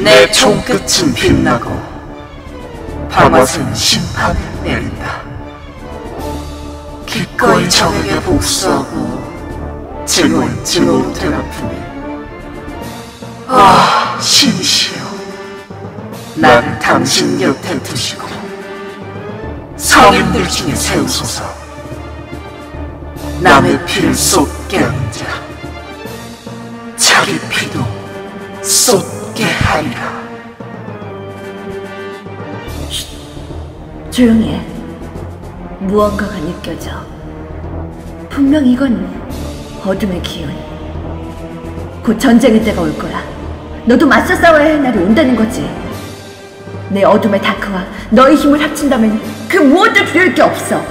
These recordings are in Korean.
내 총끝은 빛나고 방아쇠는 심판을 내린다. 기꺼이 적에게 복수하고 증오는 증오로 되갚으니 아 신이시여 나를 당신 곁에 두시고 성인들 중에 세우소서 남의 피를 쏟게 하는 자 자기 피도 쏟 게 하리라 조용히 해. 무언가가 느껴져. 분명 이건 어둠의 기운. 곧 전쟁의 때가 올 거야. 너도 맞서 싸워야 할 날이 온다는 거지. 내 어둠의 다크와 너의 힘을 합친다면 그 무엇도 두려울 게 없어.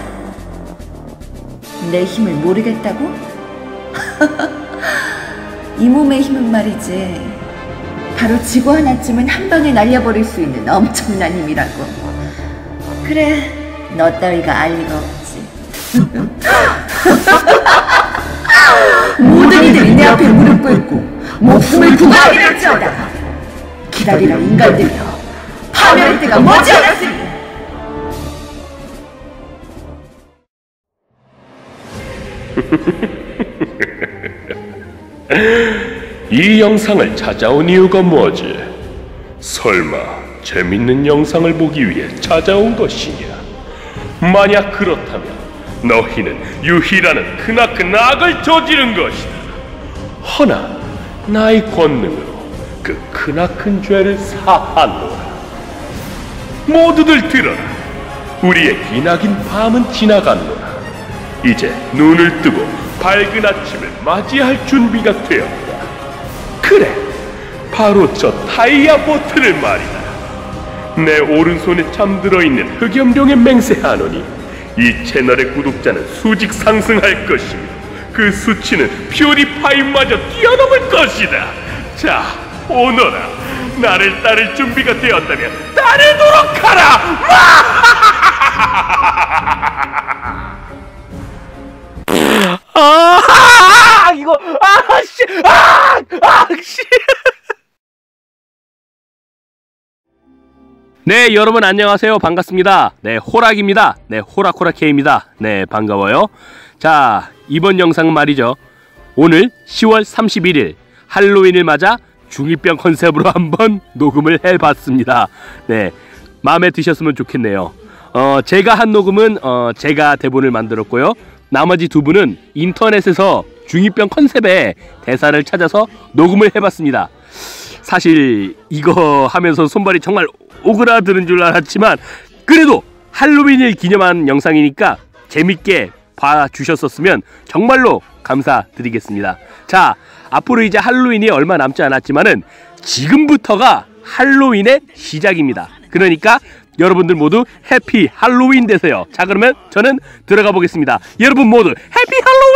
내 힘을 모르겠다고? 이 몸의 힘은 말이지. 바로 지구 하나쯤은 한 방에 날려버릴 수 있는 엄청난 힘이라고. 그래, 너 따위가 알 리가 없지. 모든 이들이 내 앞에 무릎 꿇고 목숨을 구하리랄지어다. 기다리라 인간들이여. 파멸의 때가 머지않았으니. 이 영상을 찾아온 이유가 뭐지? 설마 재밌는 영상을 보기 위해 찾아온 것이냐? 만약 그렇다면 너희는 유희라는 크나큰 악을 저지른 것이다. 허나 나의 권능으로 그 크나큰 죄를 사하노라. 모두들 들어라. 우리의 기나긴 밤은 지나갔노라. 이제 눈을 뜨고 밝은 아침을 맞이할 준비가 되었다. 그래, 바로 저 타이야 보트를 말이다. 내 오른손에 잠들어 있는 흑염룡에 맹세하노니 이 채널의 구독자는 수직 상승할 것이며 그 수치는 퓨리파이마저 뛰어넘을 것이다. 자, 오너라, 나를 따를 준비가 되었다면 따르도록 하라! 네, 여러분 안녕하세요. 반갑습니다. 네, 호락입니다. 네, 호락호락케입니다. 네, 반가워요. 자, 이번 영상은 말이죠. 오늘 10월 31일 할로윈을 맞아 중2병 컨셉으로 한번 녹음을 해봤습니다. 네, 마음에 드셨으면 좋겠네요. 어, 제가 한 녹음은 어, 제가 대본을 만들었고요. 나머지 두 분은 인터넷에서 중2병 컨셉의 대사를 찾아서 녹음을 해봤습니다. 사실 이거 하면서 손발이 정말 오그라드는 줄 알았지만 그래도 할로윈을 기념한 영상이니까 재밌게 봐주셨었으면 정말로 감사드리겠습니다. 자, 앞으로 이제 할로윈이 얼마 남지 않았지만은 지금부터가 할로윈의 시작입니다. 그러니까 여러분들 모두 해피 할로윈 되세요. 자, 그러면 저는 들어가 보겠습니다. 여러분 모두 해피 할로윈!